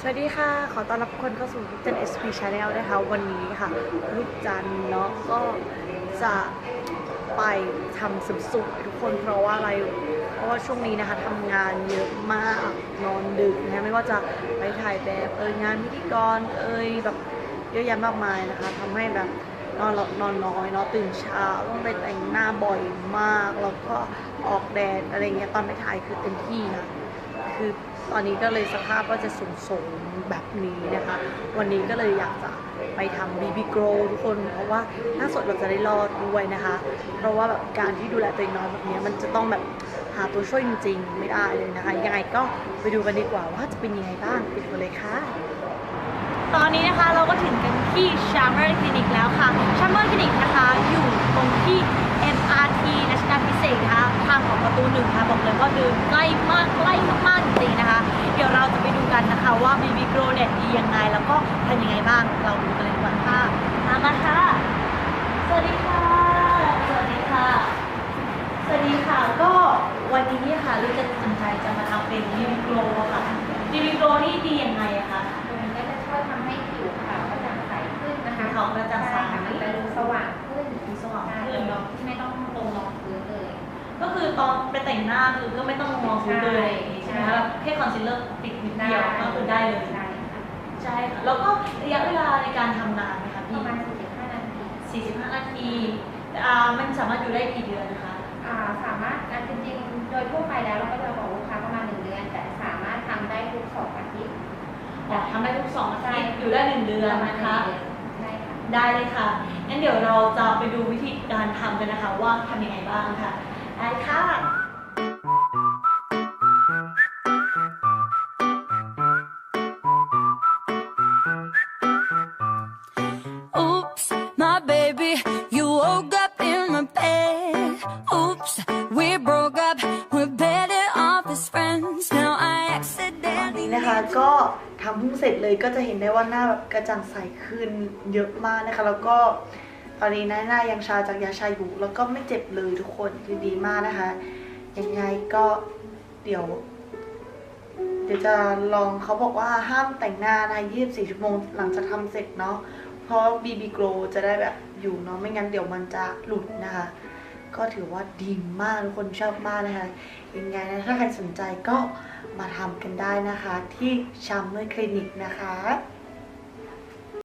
สวัสดีค่ะ ขอต้อนรับทุกคนเข้าสู่ลูกจัน SP Channel นะคะ วันนี้ค่ะลูกจันเนาะก็จะไปทำสริมสวยทุกคนเพราะว่าอะไร เพราะว่าช่วงนี้นะคะทำงานเยอะมากนอนดึกนะไม่ว่าจะไปถ่ายแบบเอยงานพิธีกรเอยแบบเยอะแยะมากมายนะคะทำให้แบบนอนหลับนอนน้อยเนาะตื่นเช้าต้องไปแต่งหน้าบ่อยมากแล้วก็ออกแดดอะไรเงี้ยตอนไปถ่ายคือเต็มที่ค่ะ คือตอนนี้ก็เลยสภาพก็จะสูงๆแบบนี้นะคะ วันนี้ก็เลยอยากจะไปทำ BB Grow ทุกคน เพราะว่าหน้าสดเราจะได้รอดด้วยนะคะ เพราะว่าแบบการที่ดูแลตัวเองน้อยแบบนี้มันจะต้องแบบหาตัวช่วยจริงๆ ไม่ได้เลยนะคะ ยังไงก็ไปดูกันดีกว่าว่าจะเป็นยังไงบ้างไปดูกันเลยค่ะ ตอนนี้นะคะเราก็ถึงกันที่ Charmer Clinic แล้วค่ะ Charmer Clinic นะคะอยู่ตรงที่ นนะคะว่า BB Grow เนี่ยดียังไงแล้วก็ทำยังไงบ้างเราดูกันเลยดีกว่าค่ะตามมาค่ะ สวัสดีค่ะ สวัสดีค่ะ สวัสดีค่ะก็วันนี้ค่ะลูกจะสนใจจะมาทำเป็น BB Grow อะค่ะ BB Grow นี่ดียังไงอะคะตัวนี้ก็จะช่วยทำให้ผิวขาวกระจ่างใสขึ้นนะคะขาวกระจ่างใสช่ค่ะมันจะดูสว่างขึ้นดูสว่างใช่ขึ้นโดยที่ไม่ต้องลงรองพื้นเลย ก็คือตอนไปแต่งหน้าคือก็ไม่ต้องมองพื้นเลยใช่ใช่ไหมคะแค่คอนซีลเลอร์ติดนิดเดียวก็คือได้เลยใช่ค่ะใช่ค่ะแล้วก็ระยะเวลาในการทำนานไหมคะปพี่ระมาณ45นาที45 นาทีอ่ามันสามารถอยู่ได้กี่เดือนนะคะ อ่าสามารถอ่าจริงๆ โดยทั่วไปแล้วเราก็จะบอกลูกค้าประมาณ 1 เดือน แต่สามารถทำได้ทุก2อาทิตย์อ๋อทำได้ทุกสองอาใช่ทิตย์อยู่ได้หนึ่งเดือนประมาณนะคะหงเดือนใช่ค่ะ ได้เลยค่ะ งั้นเดี๋ยวเราจะไปดูวิธีการทำกันนะคะว่าทำยังไงบ้างค่ะ ได้ค่ะ นะคะ ก็ทำเพิ่งเสร็จเลยก็จะเห็นได้ว่าหน้าแบบกระจ่างใสขึ้นเยอะมากนะคะ แล้วก็ตอนนี้หน้าหน้ายังชาจากยาชาอยู่แล้วก็ไม่เจ็บเลยทุกคนคือดีมากนะคะ ยังไงก็เดี๋ยว เดี๋ยวจะลองเขาบอกว่าห้ามแต่งหน้านะ24ชั่วโมงหลังจากทำเสร็จเนาะเพราะ BB Glow จะได้แบบอยู่เนาะไม่งั้นเดี๋ยวมันจะหลุดนะคะ ก็ถือว่าดีมากทุกคนชอบมากนะคะยังไงนะถ้าใครสนใจก็มาทำกันได้นะคะ ที่ชัมเมอร์คลินิกนะคะ